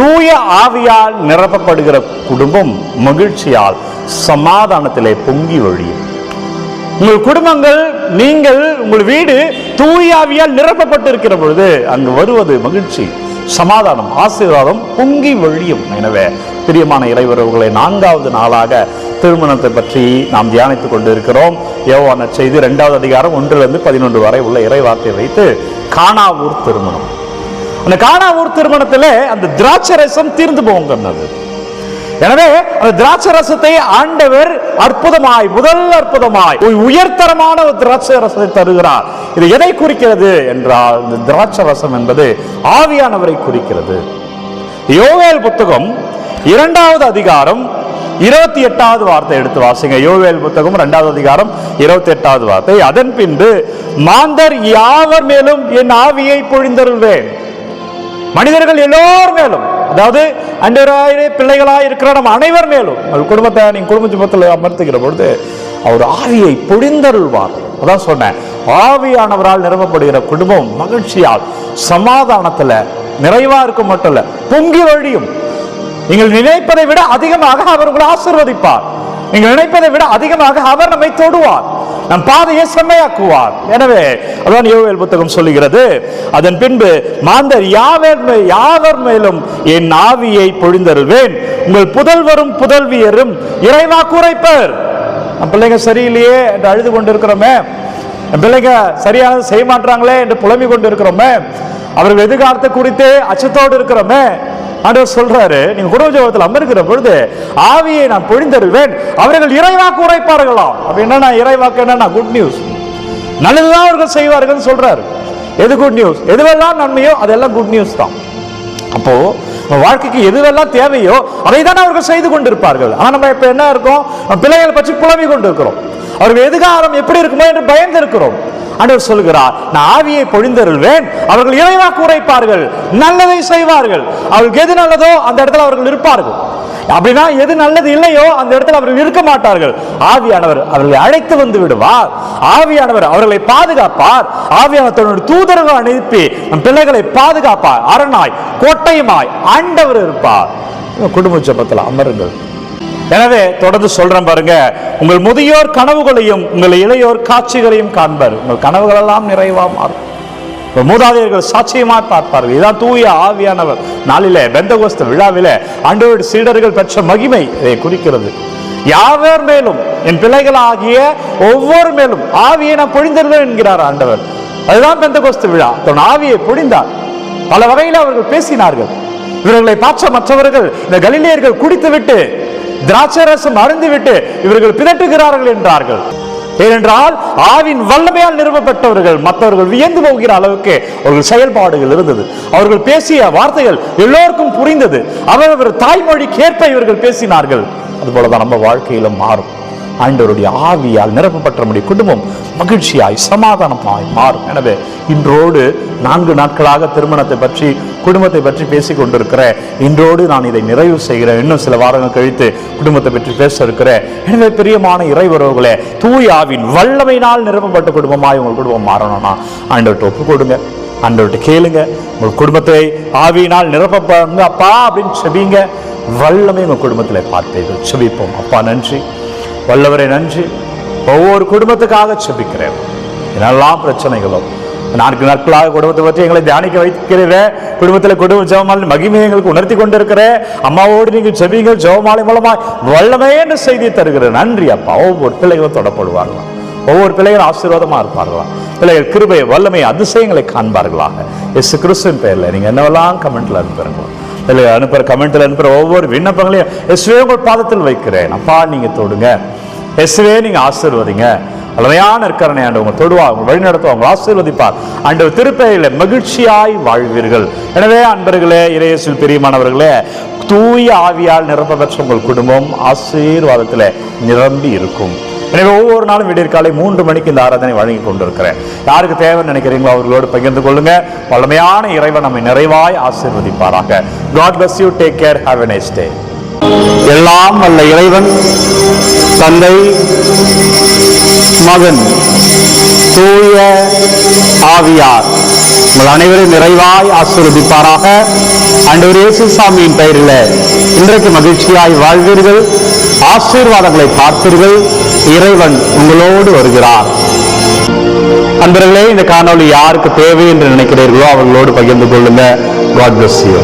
தூய ஆவியால் நிரப்பப்படுகிற குடும்பம் மகிழ்ச்சியால் சமாதானத்திலே பொங்கி வழியும் உங்கள் குடும்பங்கள் நீங்கள் உங்கள் வீடு தூயாவியால் நிரப்பப்பட்டிருக்கிற பொழுது அங்கு வருவது மகிழ்ச்சி சமாதானம் ஆசீர்வாதம் பொங்கி வழியும் எனவே. பிரியமான இறைவரவுகளை நான்காவது நாளாக திருமணத்தை பற்றி நாம் தியானித்துக் கொண்டிருக்கிறோம். யோவான செய்தி ரெண்டாவது அதிகாரம் ஒன்றிலிருந்து பதினொன்று வரை உள்ள இறைவார்த்தை வைத்து காணாவூர் திருமணம். அந்த காணாவூர் திருமணத்திலே அந்த திராட்சை ரசம் தீர்ந்து போங்கிறது எனவே அந்த திராட்சை ரசத்தை ஆண்டவர் அற்புதமாய் முதல் அற்புதமாய் உயர்தரமான ஒரு திராட்சை ரசத்தை தருகிறார். இது எதை குறிக்கிறது என்றால் இந்த திராட்சை ரசம் என்பது ஆவியானவரை குறிக்கிறது. யோவேல் புத்தகம் இரண்டாவது அதிகாரம் இருபத்தி எட்டாவது வார்த்தை எடுத்து வாசிங்க. யோவேல் புத்தகம் இரண்டாவது அதிகாரம் இருபத்தி எட்டாவது வார்த்தை. அதன் பின்பு மாந்தர் யாவர் மேலும் என் ஆவியை பொழிந்தருள்வேன். மனிதர்கள் எல்லோர் மேலும் அதாவது அண்டராயிரே பிள்ளைகளாக இருக்கிற நம்ம அனைவர் மேலும் உங்கள் குடும்பத்தை நீங்க குடும்ப ஜபத்தில் அமர்த்துகிற பொழுது அவர் ஆவியை பொழிந்தருள்வார். அதான் சொன்னேன். ஆவியானவரால் நிறுவப்படுகிற குடும்பம் மகிழ்ச்சியால் சமாதானத்துல நிறைவா இருக்க மட்டும் இல்ல பொங்கி வழியும். நீங்கள் நினைப்பதை விட அதிகமாக அவர் உங்களை ஆசிர்வதிப்பார். நீங்கள் நினைப்பதை விட அதிகமாக அவர் நம்மை தொடுவார். நம் பாதையை செம்மையாக்குவார். எனவே அதான் யோவேல் புத்தகம் சொல்லுகிறது. அதன் பின்பு மாந்தர் யாவர் யாவர் மேலும் என் ஆவியை பொழிந்தருள்வேன். உங்கள் புதல்வரும் புதல்வியரும் இறைவா குறைப்பர். நம் பிள்ளைங்க சரியில்லையே என்று அழுது கொண்டிருக்கிறோமே. இருக்கிறோமே பிள்ளைங்க சரியாக செய்ய மாட்டாங்களே என்று புலம்பிக் கொண்டு இருக்கிறோமே அவர்கள் எதிர்காலத்தை குறித்து அச்சத்தோடு இருக்கிறோமே. ஆண்டவர் சொல்றாரு நீங்க குடும்ப ஜபத்தில் அமர்கிற பொழுது ஆவியை நான் பொழிந்தருவேன் அவர்கள் இறைவாக்கு உரைப்பார்களாம் அப்படின்னா நான் இறைவாக்கு என்னன்னா குட் நியூஸ் நல்லதுதான் அவர்கள் செய்வார்கள் சொல்றாரு. எது குட் நியூஸ் எதுவெல்லாம் நன்மையோ அதெல்லாம் குட் நியூஸ் தான். அப்போ நம்ம வாழ்க்கைக்கு எதுவெல்லாம் தேவையோ அதை தான் அவர்கள் செய்து கொண்டிருப்பார்கள். ஆனா நம்ம இப்ப என்ன இருக்கோம்? பிள்ளைகளை பற்றி புலம்பிக் கொண்டிருக்கிறோம். அவர்கள் எதிர்காலம் எப்படி இருக்குமோ என்று பயந்து இருக்கிறோம் ஆண்டவர் சொல்கிறார் நான் ஆவியை பொழிந்தருள்வேன் அவர்கள் இறைவாக்கு உரைப்பார்கள் நல்லதை செய்வார்கள். அவர்களுக்கு எது நல்லதோ அந்த இடத்துல அவர்கள் இருப்பார்கள். அப்படின்னா எது நல்லது இல்லையோ அந்த இடத்துல அவர்கள் இருக்க மாட்டார்கள். ஆவியானவர் அவர்களை அழைத்து வந்து விடுவார். ஆவியானவர் அவர்களை பாதுகாப்பார். ஆவியானவர் தன்னுடைய தூதர்கள் அனுப்பி நம் பிள்ளைகளை பாதுகாப்பார். அரணாய் கோட்டையுமாய் ஆண்டவர் இருப்பார். குடும்ப ஜபத்தில் அமருங்கள். எனவே தொடர்ந்து சொல்றேன் பாருங்க. உங்கள் முதியோர் கனவுகளையும் உங்கள் இளையோர் காட்சிகளையும் காண்பார். உங்கள் கனவுகள் எல்லாம் நிறைவா மாறும். மூதாதையர்கள் சாட்சியமாய் பார்ப்பார்கள். இதான் தூய ஆவியானவர். நாளிலே பெந்தகோஸ்த விழாவிலே ஆண்டவருடைய சீடர்கள் பெற்ற மகிமை இதை குறிக்கிறது. யாவர் மேலும் என் பிள்ளைகளாகிய ஒவ்வொரு மேலும் ஆவியை நான் பொழிந்தருவேன் என்கிறார் ஆண்டவர். அதுதான் பெந்தகோஸ்து விழா. தன் ஆவியை பொழிந்தார். பல வகையில் அவர்கள் பேசினார்கள். இவர்களை பார்த்த மற்றவர்கள் இந்த கலிலேயர்கள் குடித்துவிட்டு திராட்சை ரசம் இவர்கள் பிதட்டுகிறார்கள் என்றார்கள். ஏனென்றால் ஆவின் வல்லமையால் நிறுவப்பட்டவர்கள் மற்றவர்கள் வியந்து போகிற அளவுக்கு அவர்கள் செயல்பாடுகள் இருந்தது. அவர்கள் பேசிய வார்த்தைகள் எல்லோருக்கும் புரிந்தது. அவரவர் தாய்மொழிக்கேற்ப இவர்கள் பேசினார்கள். அதுபோலதான் நம்ம வாழ்க்கையிலும் மாறும். ஆண்டவருடைய ஆவியால் நிரப்பப்பட்ட நம்முடைய குடும்பம் மகிழ்ச்சியாய் சமாதானமாய் மாறும். எனவே இன்றோடு நான்கு நாட்களாக திருமணத்தை பற்றி குடும்பத்தை பற்றி பேசி கொண்டிருக்கிறேன் இன்றோடு நான் இதை நிறைவு செய்கிறேன். இன்னும் சில வாரங்கள் கழித்து குடும்பத்தை பற்றி பேச இருக்கிறேன் எனவே பிரியமான இறைவரவுகளே தூய் ஆவின் வல்லமையினால் நிரப்பப்பட்ட குடும்பமாய் உங்கள் குடும்பம் மாறணும்னா ஆண்டவர்கிட்ட ஒப்பு கொடுங்க ஆண்டவர்கிட்ட கேளுங்க. உங்கள் குடும்பத்தை ஆவியினால் நிரப்பப்படுங்க அப்பா அப்படின்னு செபிங்க. வல்லமை உங்கள் குடும்பத்தில் பார்த்தீர்கள். செபிப்போம். அப்பா நன்றி. வல்லவரை நன்றி. ஒவ்வொரு குடும்பத்துக்காக செபிக்கிறேன். என்னெல்லாம் பிரச்சனைகளும் நான்கு நாட்களாக குடும்பத்தை பற்றி எங்களை தியானிக்க வைக்கிறேன் குடும்பத்தில் குடும்ப ஜெபமாலை மகிமையை எங்களுக்கு உணர்த்தி கொண்டிருக்கிறேன் அம்மாவோடு நீங்கள் செவிங்கள் ஜெபமாலை மூலமாக வல்லமே என்ற செய்தியை தருகிறேன் நன்றி அப்பா. ஒவ்வொரு பிள்ளைகளும் தொடப்படுவார்களாம் ஒவ்வொரு பிள்ளைகளும் ஆசீர்வாதமாக இருப்பார்களாம் பிள்ளைகள் கிருபை வல்லமை அதிசயங்களை காண்பார்களாக. எஸ் கிறிஸ்துவின் பேரில் நீங்கள் என்னவெல்லாம் கமெண்ட்டில் அனுப்புறீங்களோ? பிள்ளைகள் அனுப்புற கமெண்ட்டில் அனுப்புற ஒவ்வொரு விண்ணப்பங்களையும் எஸ்வே உங்கள் பாதத்தில் வைக்கிறேன். அப்பா நீங்கள் தொடுங்க. எஸ்வே நீங்க ஆசீர்வதிங்க. வல்லமையான இருக்கிறனே ஆண்டு உங்க தொடுவார் உங்க வழி நடத்துவார் உங்க ஆசீர்வதிப்பார். அன்று திருப்பையில மகிழ்ச்சியாய் வாழ்வீர்கள். எனவே அன்பர்களே இறையசில் பிரியமானவர்களே தூய ஆவியால் நிரப்ப பெற்ற உங்கள் குடும்பம் ஆசீர்வாதத்தில் நிரம்பி இருக்கும். எனவே ஒவ்வொரு நாளும் விடியற்காலை மூன்று மணிக்கு இந்த ஆராதனை வழங்கி கொண்டிருக்கிறேன். யாருக்கு தேவைன்னு நினைக்கிறீங்களோ அவர்களோடு பகிர்ந்து கொள்ளுங்க. வல்லமையான இறைவன் நம்மை நிறைவாய் ஆசீர்வதிப்பாராக. God bless you take care have a nice day எல்லாம் வல்ல இறைவன் தந்தை மகன் தூய ஆவியார். உங்கள் அனைவரும் நிறைவாய் ஆசீர்வதிப்பாராக. ஆண்டவர் இயேசு சாமியின் பெயரில் இன்றைக்கு மகிழ்ச்சியாய் வாழ்வீர்கள். ஆசீர்வாதங்களை பார்ப்பீர்கள் இறைவன் உங்களோடு வருகிறார். அன்பர்களே இந்த காணொளி யாருக்கு தேவை என்று நினைக்கிறீர்களோ அவர்களோடு பகிர்ந்து கொள்ளுங்க. God bless you